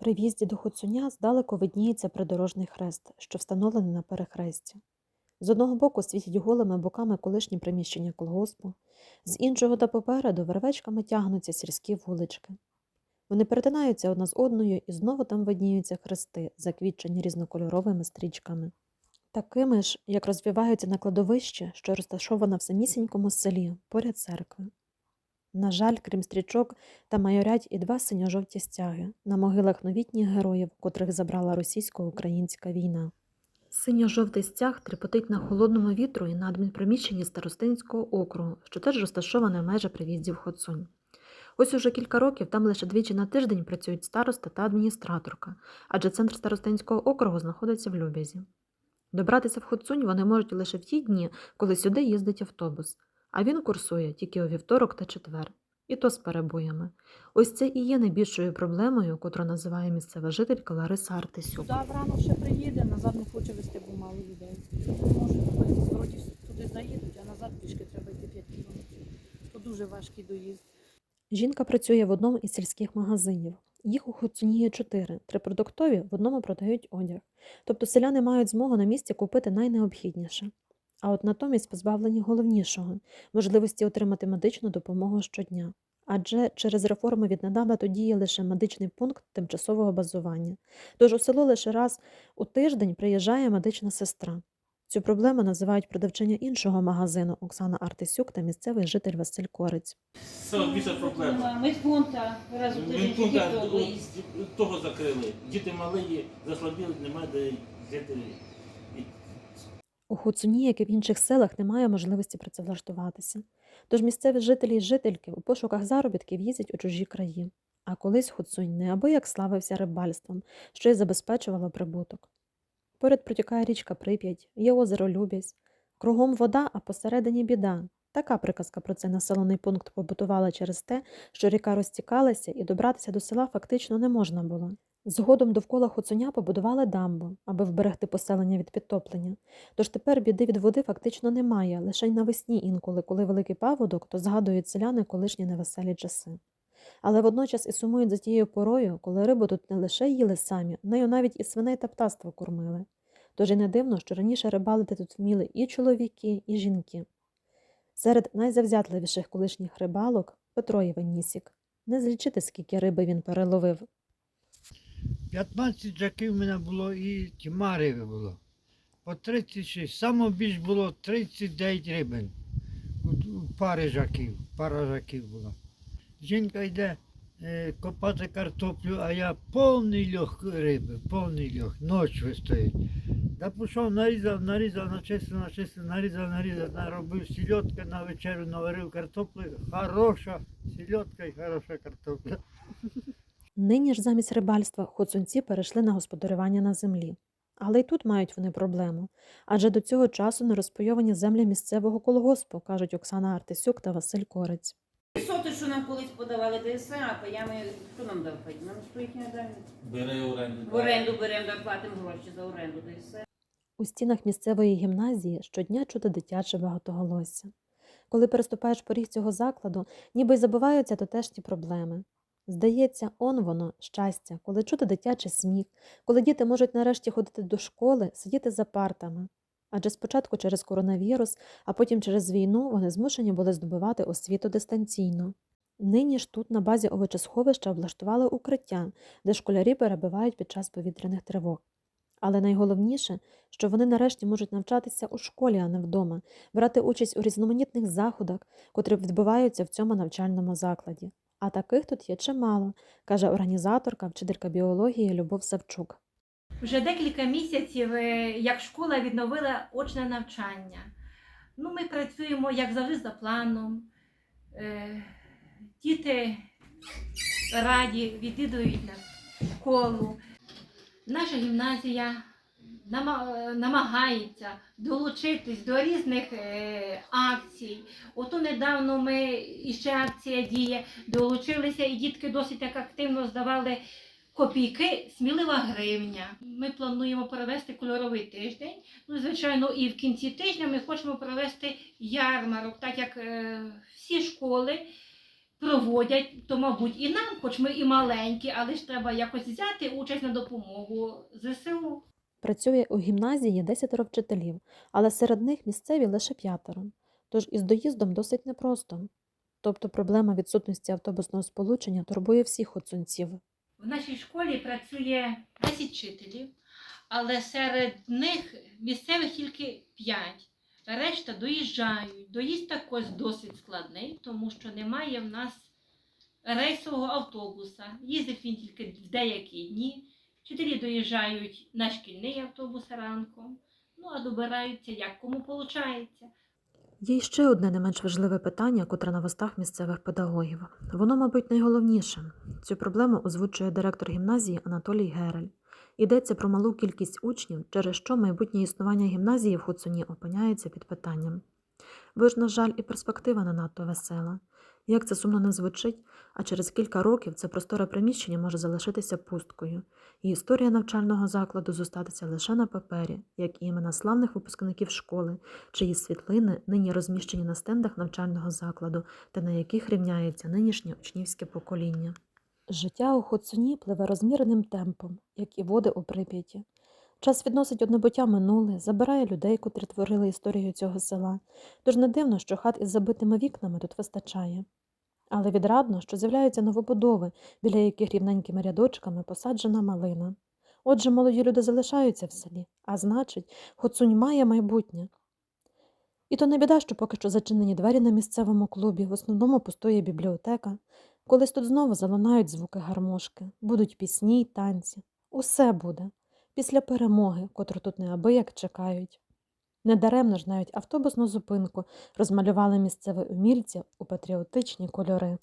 При в'їзді до Хуцуня здалеку видніється придорожний хрест, що встановлений на перехресті. З одного боку світять голими боками колишні приміщення колгоспу, з іншого та попереду вервечками тягнуться сільські вулички. Вони перетинаються одна з одною і знову там видніються хрести, заквітчені різнокольоровими стрічками. Такими ж, як розвиваються на кладовищі, що розташоване в самісінькому селі, поряд церкви. На жаль, крім стрічок, там майорять і два синьо-жовті стяги на могилах новітніх героїв, котрих забрала російсько-українська війна. Синьо-жовтий стяг трепотить на холодному вітру і на адмінприміщенні Старостинського округу, що теж розташоване майже при в'їзді в Хоцунь. Ось уже кілька років там лише двічі на тиждень працюють староста та адміністраторка, адже центр Старостинського округу знаходиться в Любязі. Добратися в Хоцунь вони можуть лише в ті дні, коли сюди їздить автобус, а він курсує тільки у вівторок та четвер, і то з перебоями. Ось це і є найбільшою проблемою, котру називає місцева жителька Лариса Артисюк. Завтра рано ще приїде, назад не хоче вести, бо мало людей. Може. Вроді туди заїдуть, а назад пішки треба йти 5 кілометрів. То дуже важкий доїзд. Жінка працює в одному із сільських магазинів. Їх у Хоцуні є чотири. Три продуктові, в одному продають одяг. Тобто селяни мають змогу на місці купити найнеобхідніше. А от натомість позбавлені головнішого можливості отримати медичну допомогу щодня. Адже через реформу віднедавна тут діє лише медичний пункт тимчасового базування. Тож у село лише раз у тиждень приїжджає медична сестра. Цю проблему називають продавчиня іншого магазину Оксана Артисюк та місцевий житель Василь Корець. Це більша проблема. Медпункта раз у тиждень того закрили. Діти малі, заслабіли, немає де взяти. У Хуцуні, як і в інших селах, немає можливості працевлаштуватися. Тож місцеві жителі і жительки у пошуках заробітків їздять у чужі краї. А колись Хуцунь неабияк славився рибальством, що й забезпечувало прибуток. Поряд протікає річка Прип'ять, є озеро Любязь. Кругом вода, а посередині біда. Така приказка про цей населений пункт побутувала через те, що ріка розтікалася і добратися до села фактично не можна було. Згодом довкола Хуцуня побудували дамбу, аби вберегти поселення від підтоплення. Тож тепер біди від води фактично немає, лише й навесні інколи, коли великий паводок, то згадують селяни колишні невеселі часи. Але водночас і сумують за тією порою, коли рибу тут не лише їли самі, нею навіть і свиней та птаство кормили. Тож і не дивно, що раніше рибалити тут вміли і чоловіки, і жінки. Серед найзавзятливіших колишніх рибалок Петро Іванісік. Не злічити, скільки риби він переловив. 15 жаків в мене було і тьма риби було. По 36. Саме було 39 рибин. Пари жаків. Пара жаків була. Жінка йде е, копати картоплю, а я повний льох риби, повний льох. Ноч стоїть. Да пішов, нарізав, нарізав, начистив, начистив, нарізав, нарізав, наробив сільотка на вечерю, наварив картоплю. Хороша сільотка і хороша картопля. Нині ж замість рибальства хоцунці перейшли на господарювання на землі. Але й тут мають вони проблему, адже до цього часу не розпайовані землі місцевого колгоспу, кажуть Оксана Артисюк та Василь Корець. Соти, що нам колись подавали ДСА, а паями, хто нам дав паї? Нам хто їх не дав? бере оренду. В оренду беремо, да, платимо гроші за оренду ДСА. У стінах місцевої гімназії щодня чути дитяче багатоголосся. Коли переступаєш поріг цього закладу, ніби й забуваються тутешні проблеми. Здається, он воно, щастя, коли чути дитячий сміх, коли діти можуть нарешті ходити до школи, сидіти за партами. Адже спочатку через коронавірус, а потім через війну вони змушені були здобувати освіту дистанційно. Нині ж тут на базі овочесховища облаштували укриття, де школярі перебувають під час повітряних тривог. Але найголовніше, що вони нарешті можуть навчатися у школі, а не вдома, брати участь у різноманітних заходах, котрі відбуваються в цьому навчальному закладі. А таких тут є чимало, каже організаторка, вчителька біології Любов Савчук. Вже декілька місяців, е, як школа відновила очне навчання. Ну, ми працюємо, як завжди, за планом. Е, Діти раді відвідують нас школу. Наша гімназія намагається долучитись до різних е, акцій. Ото недавно ми іще акція діє, долучилися, і дітки досить так активно здавали копійки, смілива гривня. Ми плануємо провести кольоровий тиждень. Ну, звичайно, і в кінці тижня ми хочемо провести ярмарок, так як е, всі школи проводять, то, мабуть, і нам, хоч ми і маленькі, але ж треба якось взяти участь на допомогу ЗСУ. Працює у гімназії 10 вчителів, але серед них місцеві лише п'ятеро. Тож із доїздом досить непросто. Тобто проблема відсутності автобусного сполучення турбує всіх оцунців. В нашій школі працює 10 вчителів, але серед них місцевих тільки 5. Решта доїжджають. Доїзд також досить складний, тому що немає в нас рейсового автобуса. Їздить він тільки в деякі дні. Вчителі доїжджають на шкільний автобус ранком, ну а добираються як кому виходить. Є ще одне не менш важливе питання, котре на вустах місцевих педагогів. Воно, мабуть, найголовніше. Цю проблему озвучує директор гімназії Анатолій Герель. Йдеться про малу кількість учнів, через що майбутнє існування гімназії в Хуцуні опиняється під питанням. Бо ж, на жаль, і перспектива не надто весела. Як це сумно не звучить, а через кілька років це просторе приміщення може залишитися пусткою, і історія навчального закладу зостатися лише на папері, як і імена славних випускників школи, чиї світлини нині розміщені на стендах навчального закладу та на яких рівняється нинішнє учнівське покоління. Життя у Хоцуні пливе розміреним темпом, як і води у Прип'яті. Час відносить однебуття минуле, забирає людей, котрі творили історію цього села. Тож не дивно, що хат із забитими вікнами тут вистачає. Але відрадно, що з'являються новобудови, біля яких рівненькими рядочками посаджена малина. Отже, молоді люди залишаються в селі, а значить, Хоцунь має майбутнє. І то не біда, що поки що зачинені двері на місцевому клубі, в основному пустує бібліотека. Колись тут знову залунають звуки гармошки, будуть пісні й танці. Усе буде. Після перемоги, котру тут неабияк чекають. Недаремно ж навіть автобусну зупинку розмалювали місцеві умільці у патріотичні кольори.